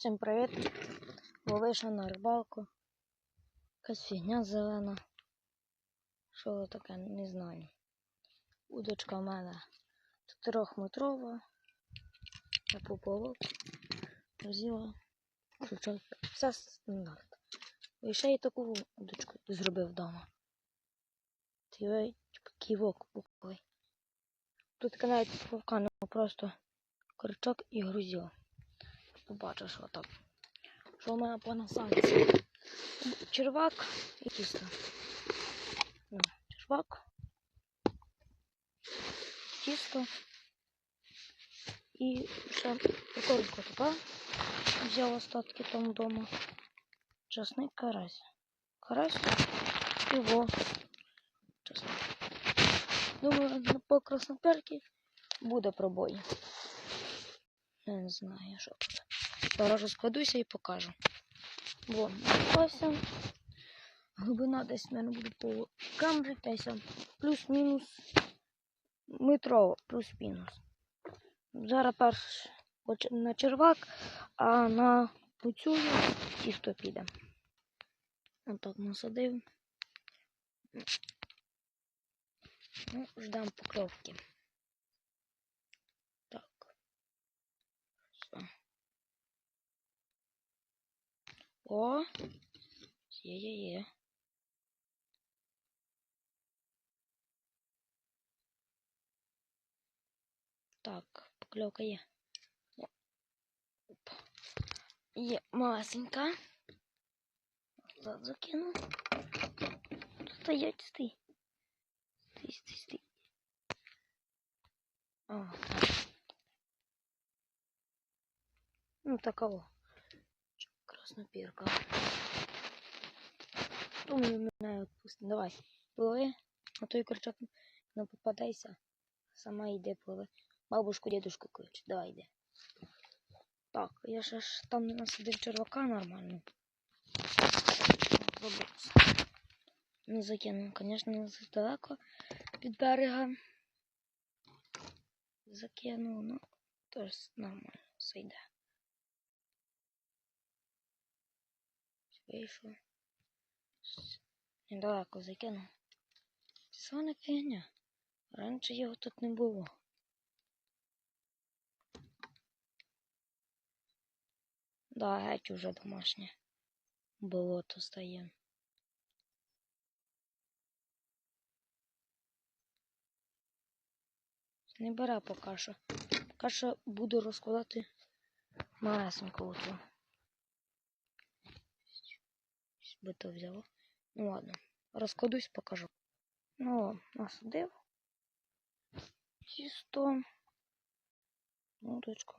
Всім привіт! Бо вийшов на рибалку. Якась фігня зелена. Що таке, не знаю. Удочка в мене трьохметрова. Я поповок. Взяла. Крючок. Все стандарт. І ще й таку удочку зробив вдома. Такий ківок буковий. Тут навіть вовка, просто крючок і грузило. Побачу, що там. Що в мене по насадці. Червак і тісто. Червак. Тісто. І ще приколька така. Взяв остатки там вдома. Часник карась. Карась і во. Часник. Думаю, по красноперці буде пробой. Я не знаю, що буде. Зараз розкладуся і покажу. Во, напався. Глибина десь, мабуть, буде по камері, плюс-мінус метрово, плюс-мінус. Зараз перш на червак, а на оцю тісто піде. Отак насадив. Ну, ждам покльовки. Так. Все. О! Є-є-є. Так, покльовка є. Оп. Є малесенька. Назад закину. Стоять, стій. Стій, стій, стій. О, так. Ну, такого. Краснопірка. Думаю, мене відпусти. Давай, пливи. А той крючок не попадайся. Сама йде пливи. Бабушку, дедушку клич. Давай йди. Так, я ще ж там не насадив червака нормально. Не закинув, звісно, не далеко від берега. Закинув, ну, теж нормально, все йде. Вийшов. Недалеко закинув. Це фігня. Раніше його тут не було. Да, геть уже домашнє. Болото стає. Не бере поки що. Поки що буду розкладати малесеньку оцю. Би то взяло. Ну ладно, розкладусь, покажу. Ну, насадив. Тісто. Удочку.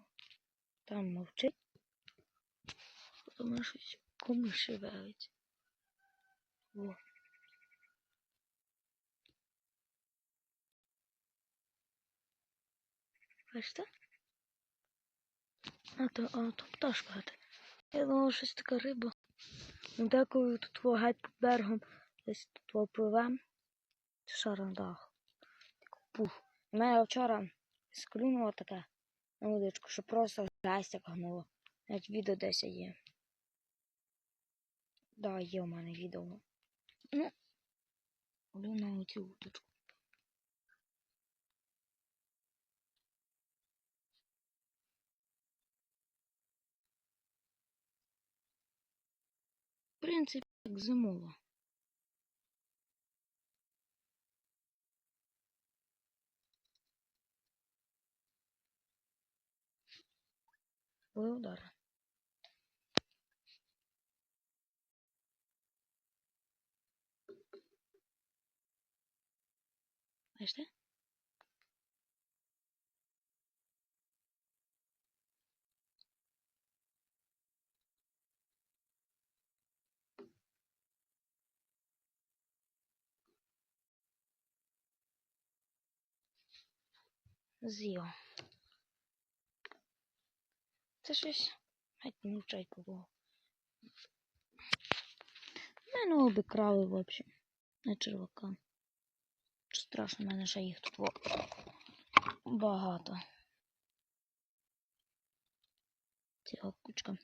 Там мовчить. Тому щось комиші велить. О. Бачите? А то, а то пташка. Я думала, щось така риба. Деколи тут геть під берегом десь тут пливе. Це шарандах. Пух. У мене вчора склюнуло таке на водичку, що просто жесть як гнуло. Навіть відео десь є. Да, є у мене відео. Ну, на оцю удочку. Принципі, як зимова. Ой, удар. Бачите? З'їв. Це щось геть не вчать було. мене обікрали взагалі. На червака. Що страшно, в мене ще їх тут багато. Цього кучка.